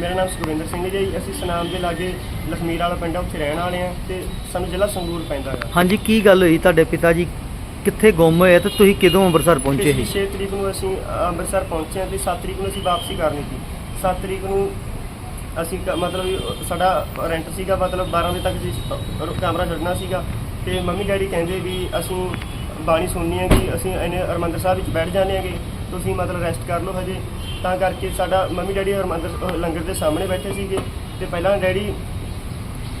ਮੇਰਾ ਨਾਮ ਸੁਖਵਿੰਦਰ ਸਿੰਘ ਹੈ ਜੀ। ਅਸੀਂ ਸਨਾਮ ਦੇ ਲਾਗੇ ਲਖਮੀਰ ਵਾਲਾ ਪਿੰਡ ਆ ਉੱਥੇ ਰਹਿਣ ਵਾਲੇ ਆ ਤੇ ਸਾਨੂੰ ਜ਼ਿਲ੍ਹਾ ਸੰਗਰੂਰ ਪੈਂਦਾ ਹੈਗਾ ਹਾਂਜੀ ਕੀ ਗੱਲ ਹੋਈ ਤੁਹਾਡੇ ਪਿਤਾ ਜੀ? ਕਿੱਥੇ ਗੁੰਮ ਹੋਏ ਆ ਤੇ ਤੁਸੀਂ ਕਦੋਂ ਅੰਮ੍ਰਿਤਸਰ ਪਹੁੰਚੇ ਸੀ? 6 ਤਰੀਕ ਨੂੰ ਅਸੀਂ ਅੰਮ੍ਰਿਤਸਰ ਪਹੁੰਚੇ ਹਾਂ ਤੇ 7 ਤਰੀਕ ਨੂੰ ਅਸੀਂ ਵਾਪਸੀ ਕਰਨੀ ਸੀ। 7 ਤਰੀਕ ਨੂੰ ਅਸੀਂ ਕ- ਮਤਲਬ ਵੀ ਸਾਡਾ ਰੈਂਟ ਸੀਗਾ ਮਤਲਬ 12 ਵਜੇ ਤੱਕ ਅਸੀਂ ਕਮਰਾ ਛੱਡਣਾ ਸੀਗਾ। ਤੇ ਮੰਮੀ ਡੈਡੀ ਕਹਿੰਦੇ ਵੀ ਅਸੀਂ ਬਾਣੀ ਸੁਣਨੀ ਹੈ ਕਿ ਅਸੀਂ ਇਹਨੇ ਹਰਿਮੰਦਰ ਸਾਹਿਬ ਵਿੱਚ ਬੈਠ ਜਾਂਦੇ ਹੈਗੇ ਤੁਸੀਂ ਮਤਲਬ ਰੈਸਟ ਕਰ ਲਓ ਹਜੇ। ਤਾਂ ਕਰਕੇ ਸਾਡਾ ਮੰਮੀ ਡੈਡੀ ਹਰਿਮੰਦਰ ਅ, ਲੰਗਰ ਦੇ ਸਾਹਮਣੇ ਬੈਠੇ ਸੀਗੇ। ਤੇ ਪਹਿਲਾਂ ਡੈਡੀ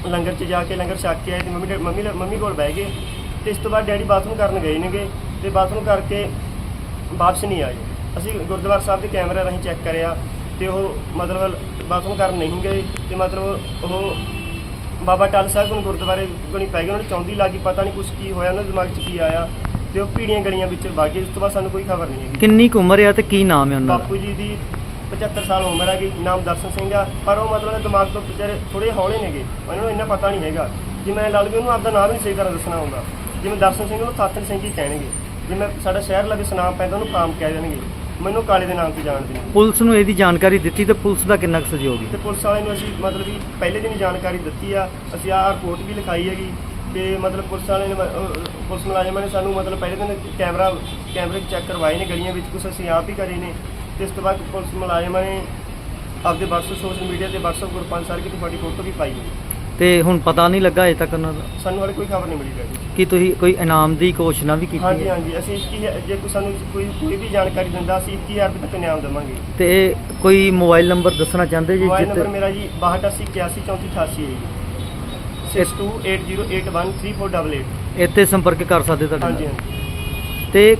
ਲੰਗਰ 'ਚ ਜਾ ਕੇ ਲੰਗਰ ਛਕ ਕੇ ਆਏ ਤੇ ਮੰਮੀ ਡੈ- ਮੰਮੀ ਲ- ਮੰਮੀ ਕੋਲ ਬਹਿ ਗਏ। ਤੇ ਇਸ ਤੋਂ ਬਾਅਦ ਡੈਡੀ ਬਾਥਰੂਮ ਕਰਨ ਗਏ ਨੇਗੇ ਤੇ ਬਾਥਰੂਮ ਕਰਕੇ ਵਾਪਸ ਨਹੀਂ ਆਏ। ਅਸੀਂ ਗੁਰਦੁਆਰਾ ਸਾਹਿਬ ਦੇ ਕੈਮਰੇ ਰਾਹੀਂ ਚੈੱਕ ਕਰਿਆ ਤੇ ਉਹ ਮਤਲਬ ਬਾਥਰੂਮ ਕਰਨ ਨਹੀਂ ਗਏ ਤੇ ਮਤਲਬ ਉਹ ਬਾਬਾ ਟਾਲ ਸਾਹਿਬ ਨੂੰ ਗੁਰਦੁਆਰੇ ਕੋਲ ਪੈ ਗਏ। ਉਹਨਾਂ ਨੂੰ ਚੌਂਦੀ ਲੱਗੀ ਪਤਾ ਨਹੀਂ ਕੁਝ ਕੀ ਹੋਇਆ ਉਹਨਾਂ ਦੇ ਦਿਮਾਗ 'ਚ ਕੀ ਆਇਆ। ਤੇ ਉਹ ਪੀੜੀਆਂ ਗਲੀਆਂ ਵਿੱਚ ਵਗ ਗਏ ਉਸ ਤੋਂ ਬਾਅਦ ਸਾਨੂੰ ਕੋਈ ਖਬਰ ਨਹੀਂ ਹੈਗੀ। ਕਿੰਨੀ ਕੁ ਉਮਰ ਆ ਤੇ ਕੀ ਨਾਮ ਹੈ ਉਹਨਾਂ ਦਾ? ਬਾਪੂ ਜੀ ਦੀ 75 ਸਾਲ ਉਮਰ ਹੈਗੀ ਨਾਮ ਦਰਸ਼ਨ ਸਿੰਘ ਆ ਪਰ ਉਹ ਮਤਲਬ ਦਿਮਾਗ ਤੋਂ ਵਿਚਾਰੇ ਥੋੜੇ ਹੌਲੇ ਨੇਗੇ ਉਹਨਾਂ ਨੂੰ ਇੰਨਾ ਪਤਾ ਨਹੀਂ ਹੈਗਾ। ਜੇ ਮੈਂ ਲਾ ਲਵੇ ਉਹਨੂੰ ਆਪਦਾ ਨਾਮ ਵੀ ਨਹੀਂ ਸਹੀ ਤਰ੍ਹਾਂ ਦੱਸਣਾ ਹੁੰਦਾ ਜਿਵੇਂ ਦਰਸ਼ਨ ਸਿੰਘ ਨੂੰ ਸਤਨ ਸਿੰਘ ਹੀ ਕਹਿਣਗੇ ਜਿਵੇਂ ਸਾਡਾ ਸ਼ਹਿਰ ਲਵੇ ਸੁਨਾਮ ਪੈਂਦਾ ਉਹਨੂੰ ਕਾਮ ਕਹਿ ਦੇਣਗੇ ਮੈਨੂੰ ਕਾਲੇ ਦੇ ਨਾਮ ਤੇ ਜਾਣਦੇ ਨੇ ਪੁਲਿਸ ਨੂੰ ਇਹਦੀ ਜਾਣਕਾਰੀ ਦਿੱਤੀ ਤੇ ਪੁਲਿਸ ਦਾ ਕਿੰਨਾ ਕੁ ਸਹਿਯੋਗ ਤੇ ਹੈ ਪੁਲਿਸ ਵਾਲੇ ਨੂੰ ਅਸੀਂ ਮਤਲਬ ਵੀ ਪਹਿਲੇ ਦਿਨ ਹੀ ਜਾਣਕਾਰੀ ਦਿੱਤੀ ਆ ਅਸੀਂ ਆਹ ਰਿਪੋਰਟ ਵੀ ਲਿਖਾਈ ਹੈਗੀ ਤੇ ਮਤਲਬ ਪੁਲਿਸ ਵਾਲੇ ਨੇ ਅਹ ਪੁਲਿਸ ਮੁਲਾਜ਼ਮਾਂ ਨੇ ਸਾਨੂੰ ਮਤਲਬ ਪਹਿਲੇ ਦਿਨ ਕੈਮਰਾ ਕੈਮਰੇ ਚੈੱਕ ਕਰਵਾਏ ਨੇ ਗਲੀਆਂ ਵਿੱਚ ਕੁਝ ਅਸੀਂ ਆਪ ਹੀ ਕਰੇ ਨੇ। ਤੇ ਇਸ ਤੋਂ ਬਾਅਦ ਪੁਲਿਸ ਮੁਲਾਜ਼ਮਾਂ ਨੇ ਆਪਦੇ WhatsApp ਸੋਸ਼ਲ ਮੀਡੀਆ ਤੇ WhatsApp ਗਰੁੱਪਾਂ 'ਚ ਸਾਰੀ ਕਿਤੇ ਤੁਹਾਡੀ ਫੋਟੋ ਵੀ ਪਾਈ ਹੈ। ਤੇ ਹੁਣ ਪਤਾ ਨਹੀਂ ਲੱਗਾ ਅਜੇ ਤੱਕ ਉਹਨਾਂ ਦਾ? ਸਾਨੂੰ ਹਾਲੇ ਕੋਈ ਖਬਰ ਨਹੀਂ ਮਿਲੀ ਹੈਗੀ ਕਿ ਤੁਸੀਂ ਕੋਈ ਇਨਾਮ ਦੀ ਘੋਸ਼ਣਾ ਵੀ ਕੀਤੀ ਹਾਂਜੀ ਹੈ? ਹਾਂਜੀ ਅਸੀਂ 21 ਜੇ ਕੋਈ ਸਾਨੂੰ ਕੋਈ ਕੋਈ ਵੀ ਜਾਣਕਾਰੀ ਦਿੰਦਾ ਅਸੀਂ 21000 ਰੁਪਏ ਤੱਕ ਇਨਾਮ ਦੇਵਾਂਗੇ। ਤੇ ਕੋਈ ਮੋਬਾਈਲ ਨੰਬਰ ਦੱਸਣਾ ਚਾਹੁੰਦੇ ਜੀ ਮੋਬਾਈਲ ਨੰਬਰ ਜਿੱਤੇ ਮੇਰਾ ਜੀ 6281843488 ਹੈ ਜੀ। 6280813488 ਇੱਥੇ ਸੰਪਰਕ ਕਰ ਸਕਦੇ ਤੁਹਾਡੇ ਹਾਂਜੀ ਨਾਲ? ਹਾਂਜੀ ਤੇ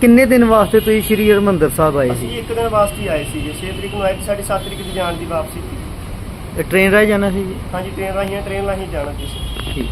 ਕਿੰਨੇ ਦਿਨ ਵਾਸਤੇ ਤੁਸੀਂ ਸ਼੍ਰੀ ਹਰਿਮੰਦਰ ਸਾਹਿਬ ਆਏ ਅਸੀਂ ਸੀ? ਇੱਕ ਦਿਨ ਵਾਸਤੇ ਹੀ ਆਏ ਸੀਗੇ 6 ਤਰੀਕ ਨੂੰ ਆਏ ਸੀ ਸਾਡੀ 7 ਤਰੀਕ ਦੀ ਜਾਣ ਦੀ ਵਾਪਸੀ ਸੀ। ਟ੍ਰੇਨ ਰਾਹੀਂ ਜਾਣਾ ਸੀ ਜੀ? ਹਾਂਜੀ ਟ੍ਰੇਨ ਰਾਹੀਂ ਟ੍ਰੇਨ ਰਾਹੀਂ ਜਾਣਾ ਸੀ। ਠੀਕ।